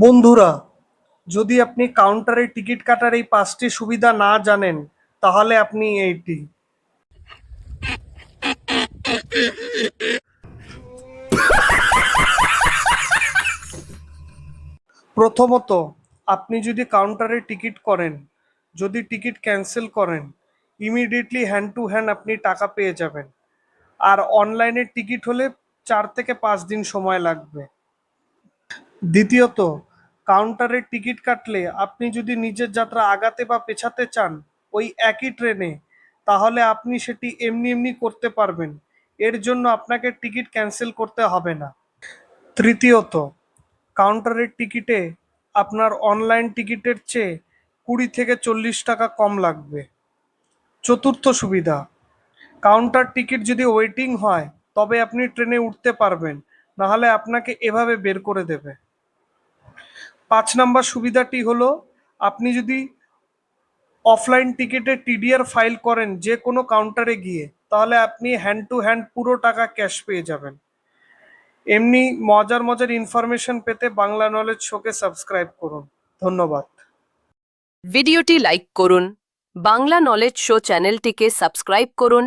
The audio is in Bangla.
বন্ধুরা, যদি আপনি কাউন্টারে টিকিট কাটার এই পাঁচটি সুবিধা না জানেন, তাহলে আপনি এইটি। প্রথমত, আপনি যদি কাউন্টারে টিকিট করেন, যদি টিকিট ক্যান্সেল করেন, ইমিডিয়েটলি হ্যান্ড টু হ্যান্ড আপনি টাকা পেয়ে যাবেন। আর অনলাইনে টিকিট হলে চার থেকে পাঁচ দিন সময় লাগবে। দ্বিতীয়ত, কাউন্টারে টিকিট কাটলে আপনি যদি নিজের যাত্রা আগাতে বা পেছাতে চান ওই একই ট্রেনে, তাহলে আপনি সেটি এমনি এমনি করতে পারবেন। এর জন্য আপনাকে টিকিট ক্যান্সেল করতে হবে না। তৃতীয়ত, কাউন্টারের টিকিটে আপনার অনলাইন টিকিটের চেয়ে কুড়ি থেকে চল্লিশ টাকা কম লাগবে। চতুর্থ সুবিধা, কাউন্টার টিকিট যদি ওয়েটিং হয়, তবে আপনি ট্রেনে উঠতে পারবেন, নাহলে আপনাকে এভাবে বের করে দেবে। পাঁচ নাম্বার সুবিধাটি হলো, আপনি যদি অফলাইন টিকিটে টিডিআর ফাইল করেন যে কোনো কাউন্টারে গিয়ে, তাহলে আপনি হ্যান্ড টু হ্যান্ড পুরো টাকা ক্যাশ পেয়ে যাবেন। এমনি মজার মজার ইনফরমেশন পেতে বাংলা নলেজ শোকে সাবস্ক্রাইব করুন। ধন্যবাদ। ভিডিওটি লাইক করুন। বাংলা নলেজ শো চ্যানেলটিকে সাবস্ক্রাইব করুন।